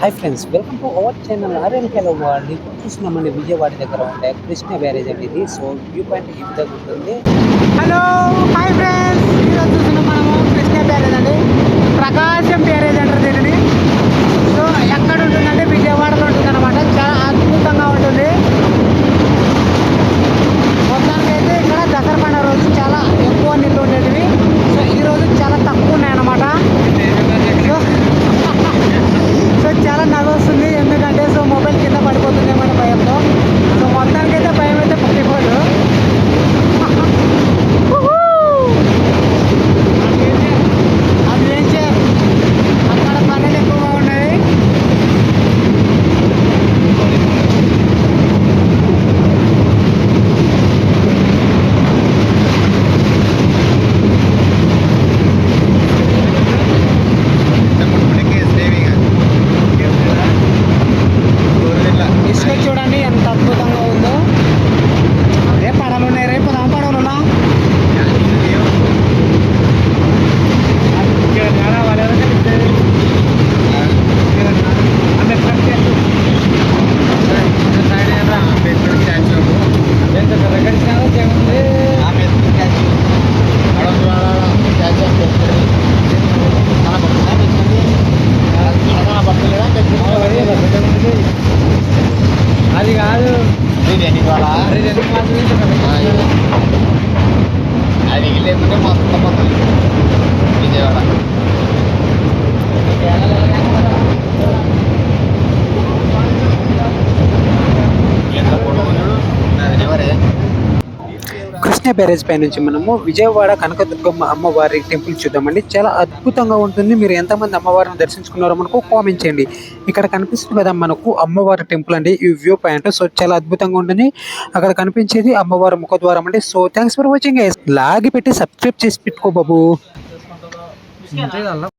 Hi friends welcome to our channel RL hello world ఇప్పుడు చూసినామండి విజయవాడ దగ్గర ఉండే కృష్ణ బ్యారేజ్ అండి ఇది సో వ్యూ పాయింట్ ఈ విధంగా ఉంటుంది? హలో అది లేకుంటే మొత్తం మొత్తం విజయవాడ. కృష్ణ బ్యారేజ్ పై నుంచి మనము విజయవాడ కనకదుర్గమ్మ అమ్మవారి టెంపుల్ చూద్దామండి. చాలా అద్భుతంగా ఉంటుంది. మీరు ఎంతమంది అమ్మవారిని దర్శించుకున్నారో మనకు కామెంట్ చేయండి. ఇక్కడ కనిపిస్తుంది కదా మనకు అమ్మవారి టెంపుల్ అండి. ఈ వ్యూ పాయింట్. సో చాలా అద్భుతంగా ఉంటుంది. అక్కడ కనిపించేది అమ్మవారి ముఖద్వారం అండి. సో థ్యాంక్స్ ఫర్ వాచింగ్ లాగి పెట్టి సబ్స్క్రైబ్ చేసి పెట్టుకో బాబు.